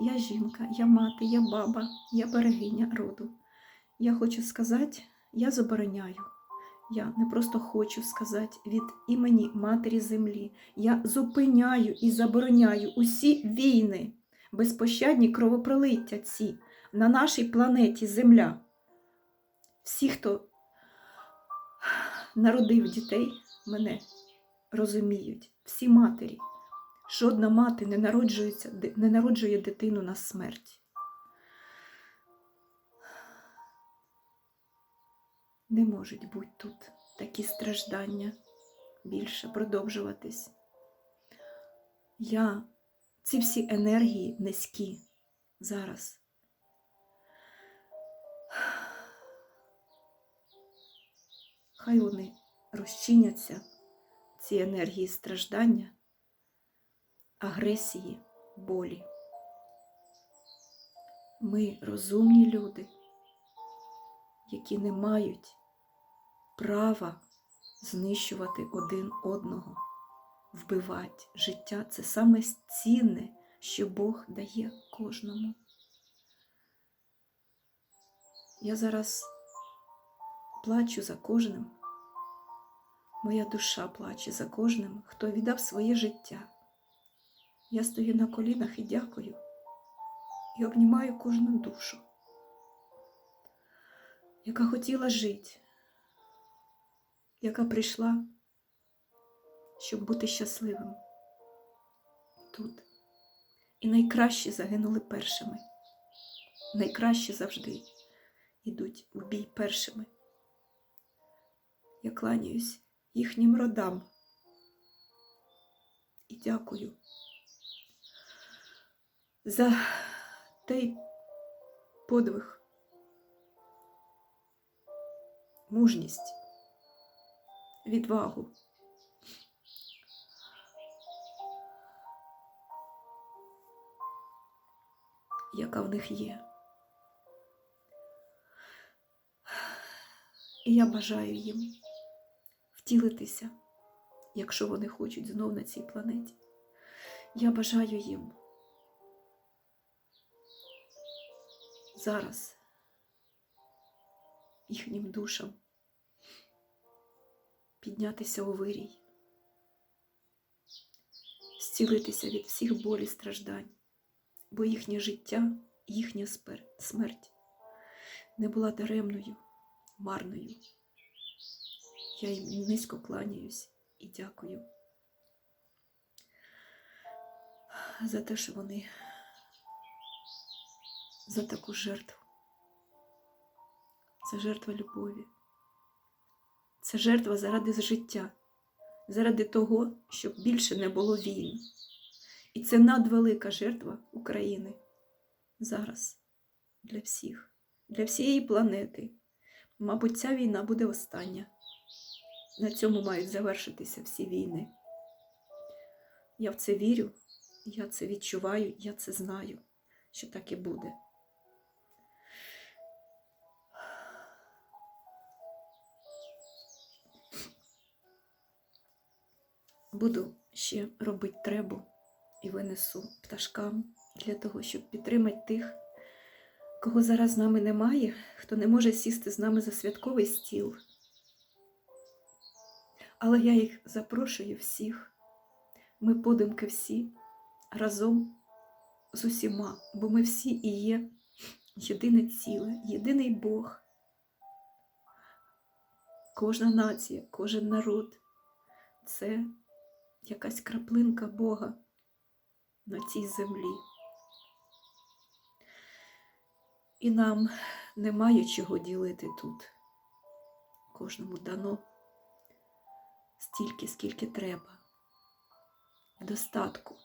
Я жінка, я мати, я баба, я берегиня роду. Я хочу сказати, я забороняю. Я не просто хочу сказати від імені Матері Землі. Я зупиняю і забороняю усі війни, безпощадні кровопролиття ці на нашій планеті Земля. Всі, хто народив дітей, мене розуміють, всі матері. Жодна мати не, народжується, не народжує дитину на смерть. Не можуть бути тут такі страждання більше продовжуватись. Я, ці всі енергії низькі зараз. Хай вони розчиняться, ці енергії страждання, агресії, болі. Ми розумні люди, які не мають права знищувати один одного, вбивати. Життя це саме цінне, що Бог дає кожному. Я зараз плачу за кожним. Моя душа плаче за кожним, хто віддав своє життя. Я стою на колінах і дякую, і обнімаю кожну душу, яка хотіла жити, яка прийшла, щоб бути щасливим тут. І найкращі загинули першими. Найкращі завжди йдуть в бій першими. Я кланяюсь їхнім родам і дякую за той подвиг, мужність, відвагу. Яка в них є. І я бажаю їм втілитися, якщо вони хочуть знов на цій планеті. Я бажаю їм зараз їхнім душам піднятися у вирій, зцілитися від всіх болі страждань, бо їхнє життя, їхня смерть не була даремною, марною. Я їм низько кланяюсь і дякую за те, що вони за таку жертву. Це жертва любові. Це жертва заради життя, заради того, щоб більше не було війн. І це надвелика жертва України зараз для всіх, для всієї планети. Мабуть, ця війна буде остання. На цьому мають завершитися всі війни. Я в це вірю, я це відчуваю, я це знаю, що так і буде. Буду ще робити требу і винесу пташкам для того, щоб підтримати тих, кого зараз з нами немає, хто не може сісти з нами за святковий стіл. Але я їх запрошую всіх. Ми подумки всі разом з усіма, бо ми всі і є єдине ціле, єдиний Бог. Кожна нація, кожен народ це якась краплинка Бога на цій землі. І нам немає чого ділити тут. Кожному дано стільки, скільки треба, достатку.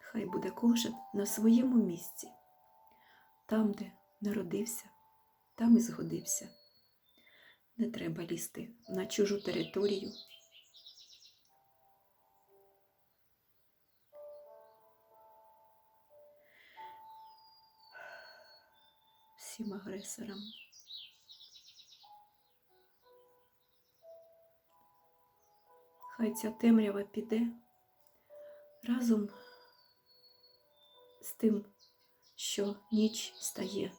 Хай буде кожен на своєму місці, там, де народився, там і згодився. Не треба лізти на чужу територію. Всім агресорам. хай ця темрява піде разом з тим, що ніч стає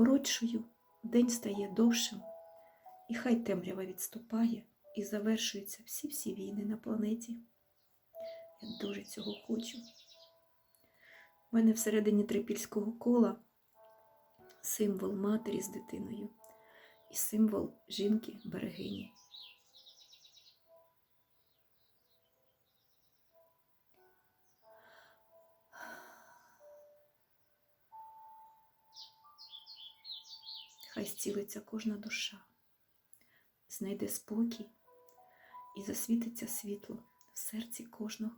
коротшою, день стає довшим, і хай темрява відступає і завершуються всі-всі війни на планеті. Я дуже цього хочу. У мене всередині трипільського кола символ матері з дитиною і символ жінки Хай зцілиться кожна душа, знайде спокій і засвітиться світло в серці кожного